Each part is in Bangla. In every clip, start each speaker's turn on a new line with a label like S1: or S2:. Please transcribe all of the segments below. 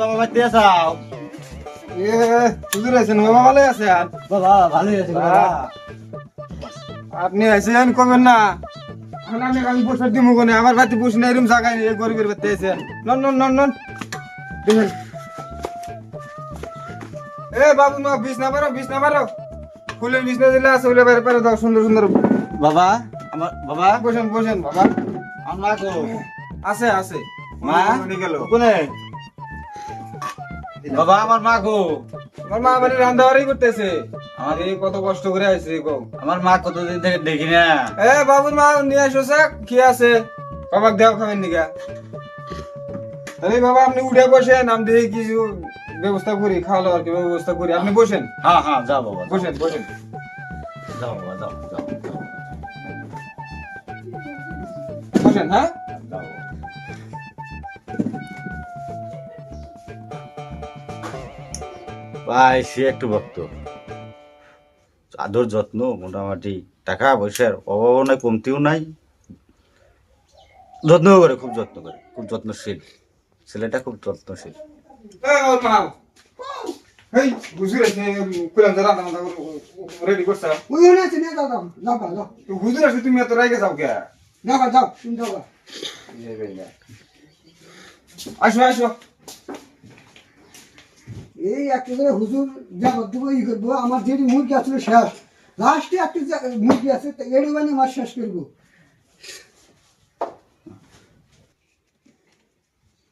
S1: বাবা বাড়িতে আসাও?
S2: এ হুজুর আছেন বাবা ভালো আছেন?
S1: বাবা ভালোই আছে বাবা।
S2: আপনি আছেন কবেন না। আমি আমি বসে দিব কোনে? আমার বাড়িতে বসে না এরকম জায়গায় নেই গরিবের বাড়িতে আছেন নন নন নন নন। এ বাবু মা বিষ না পারো বিষ না পারো। ফুলের বিষ না দিলে আছে বলে বাইরে পারে দাও সুন্দর সুন্দর।
S1: বাবা আমার বাবা।
S2: বসেন বসেন বাবা।
S1: আমার মা
S2: আছে আছে।
S1: মা? কোনে? বাবা আমার মা গো
S2: আমার মা বাড়ি রান্না করতেছে। আমার এই কত কষ্ট করে আইছে গো
S1: আমার মা কতদিন থেকে দেখি না।
S2: এ বাবুর মা নিয়ে আসো কি আছে? বাবাকে দেওয়া খাবেন নিকা। আরে বাবা আপনি উঠে বসেন আমি দেখি কিছু ব্যবস্থা করি খাওয়া দাওয়ার কি ব্যবস্থা করি। আপনি বসেন।
S1: হ্যাঁ হ্যাঁ যাও বাবা।
S2: বসেন বসেন।
S1: যাও বাবা যাও যাও যাও।
S2: বসেন হ্যাঁ?
S1: ভাই সে একটু ভক্ত। আদর যত্ন মোটামুটি টাকা পয়সার অভাবও নাই কমতিও নাই। যত্ন করে খুব যত্ন করে খুব যত্নশীল। ছেলেটা খুব যত্নশীল।
S2: হুজুর আছে তুমি এত রাইগে কে?
S3: তুমি যাও
S2: আসো আসো।
S3: এই একটা করে হুজুর যা ই করব আমার যেটি মুরগি আসলে শেষ। লাস্টে একটা মুরগি আছে তো এড়ি মানে মাছ শেষ করব।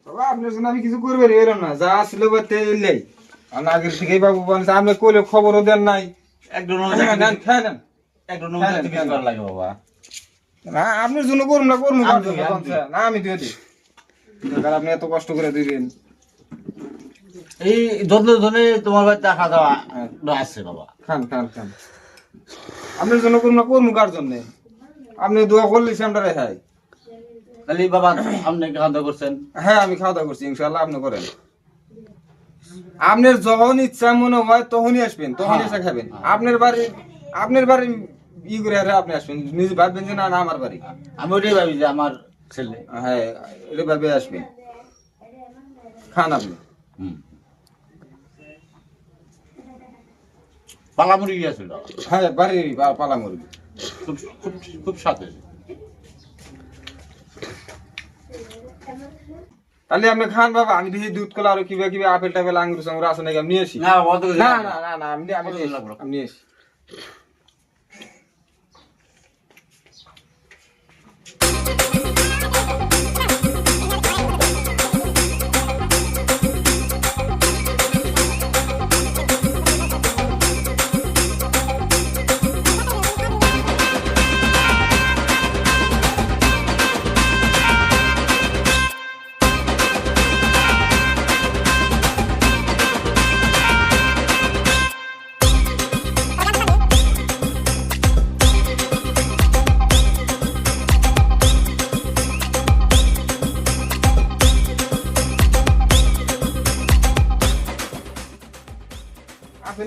S2: বাবা আপনার জন্য আমি কিছু করবে এরম না যা ছিল বাতে এলেই। আগের থেকেই বাবু বলছে আপনি কইলে খবরও দেন নাই।
S1: একজন
S2: নেন, খেয়ে নেন।
S1: একজন কিছু। করা লাগে বাবা
S2: না আপনার জন্য করুন না করুন। না আমি দিয়ে দিই আপনি এত কষ্ট করে দিবেন
S1: এই যত্ন ধরে তোমার বাড়িতে আসা
S2: হ্যাঁ।
S1: আছে বাবা।
S2: খান খান খান। আপনার জন্য করুন না করুন কার জন্য। আপনি দোয়া করলে আমরা রেহাই।
S1: তাহলে বাবা আপনি খাওয়া দাওয়া করছেন?
S2: হ্যাঁ আমি খাওয়া দাওয়া করছি ইনশাল্লাহ আপনি করেন। আপনার যখন ইচ্ছা মনে হয় তখনই আসবেন তখনই এসে খাবেন। আপনার বাড়ি আপনার বাড়ি ই করে আরে আপনি আসবেন নিজে ভাববেন যে না না আমার বাড়ি।
S1: আমি ওটাই ভাবি যে আমার ছেলে।
S2: হ্যাঁ এটা ভাবে আসবেন। খান আপনি।
S1: হুম। পালা মুরগি আছিল
S2: হ্যাঁ বাড়ি পা- পালা মুরগি
S1: খুব খুব খুব স্বাদ হয়েছে
S2: তাহলে আপনি খান বাবা আমি দেখি দুধ কলা আর কিবা কিবা আপেল টাপেল আঙ্গুর সঙ্গে আছে নাকি? আমি নিয়ে আসি?
S1: না অত কিছু
S2: না
S1: না।
S2: না না না আমি আমি নিয়ে আসি,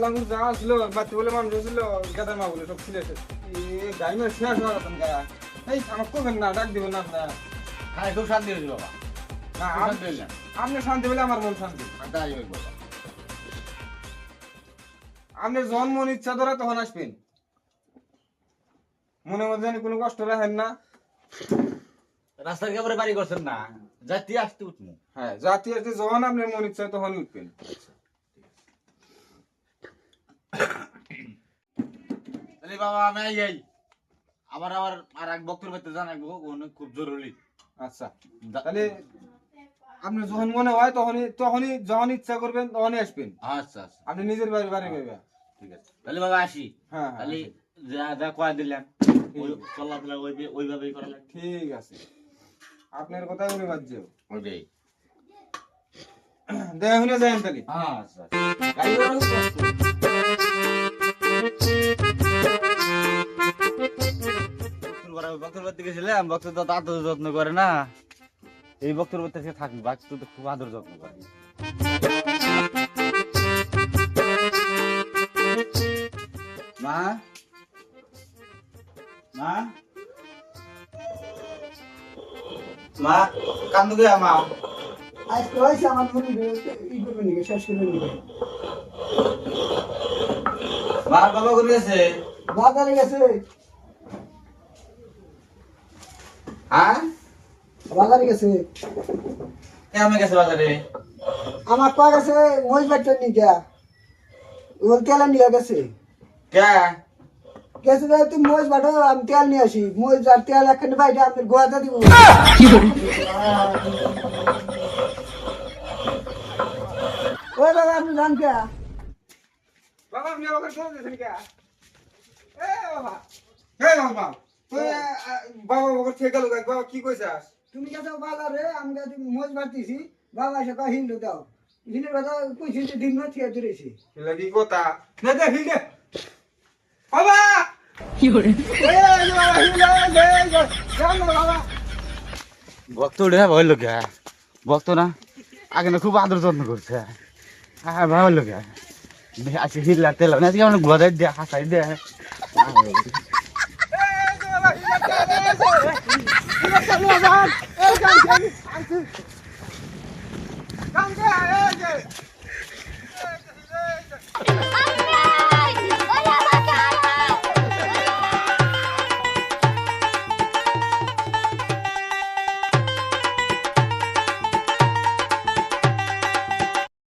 S2: আঙ্গুর যা ছিল বাচ্চা বলে মানুষ ছিল গাদার মা বলে সব ছিল হওয়ার কথা গা এই আমার করবেন না ডাক দিবেন না আপনার
S1: খাই খুব শান্তি হয়েছে বাবা।
S2: না আপনি শান্তি পেলে আমার মন শান্তি।
S1: তাই বাবা।
S2: আপনার মন ইচ্ছা ধরে তখন আসবেন। মনে মধ্যে কোনো কষ্ট রাখেন না।
S1: রাস্তার কেবারে বাড়ি করছেন না। জাতি আসতে উঠবো
S2: হ্যাঁ জাতি আসতে যখন আপনার মন ইচ্ছা তখনই উঠবেন।
S1: তাহলে বাবা আমি আই যাই আবার আবার আর এক বক্তর বাড়িতে জানাব অনেক খুব জরুরি।
S2: আচ্ছা। তাহলে আপনার যখন মনে হয় তখনই তখনই যখন ইচ্ছা করবেন তখনই আসবেন।
S1: আচ্ছা আচ্ছা।
S2: আপনি নিজের বাড়ি বাড়ি পাইবা
S1: ঠিক আছে। তাহলে বাবা আসি।
S2: হ্যাঁ হ্যাঁ,
S1: তাহলে যা যা কয়া দিলাম চলাফেরা ওই ওইভাবেই করা
S2: ঠিক আছে। আপনার কথাই উনি বাজছেও
S1: ওইটাই।
S2: দেখা শুনে যাই তাহলে।
S1: আচ্ছা গাড়ি ঘোড়া খুব কষ্ট। বক্তর বাড়িতে গেছিলাম বক্তর তো আদর যত্ন করে না এই বক্তর বাড়িতে সে থাকবে বাক্স তো খুব আদর যত্ন করে। মা? মা? মা কান্দু গে মা?
S3: আজকে হয়েছে আমার মুরগি ই করবেন নাকি শেষ করবেন নাকি
S1: মা বাবা করে গেছে?
S3: বাজারে গেছে।
S1: হ্যাঁ?
S3: বাজারে গেছে।
S1: কেমন গেছে বাজারে?
S3: আমার পা গেছে মই বাচ্চা নিয়ে ওর তেল নিয়ে গেছে।
S1: কে?
S3: গেছে তুমি মই বাটো আমি তেল নিয়ে আসি। মই আর তেল এখানে বাইরে আমি গোয়াতে দিব। ওই বাবা আপনি জান কে
S2: বাবা আপনি আমাকে ফোন দিয়েছেন কে এ বাবা। হে বাবা বাবা আমাকে ঠিক গেল বাবা কি কইছাস
S3: তুমি গেছো বাজারে আমি গেছি মই বাড়তেছি বাবা এসে কয় হিন্দু দাও। হিন্দুর কথা কইছি যে দিন না ঠিক ধরেছি
S2: কি কথা? না দে বাবা!
S3: বাবা হিন্দু না বাবা।
S1: ভক্ত উঠে ভয় লোকে ভক্ত না? আগে না খুব আদর যত্ন করছে। হ্যাঁ ভালো লোকে আজকে হিল্লা তেল না আজকে আমার গদাই দেয় হাসাই দেয়
S2: 哎，上路上，哎，向前，上去，上去，哎。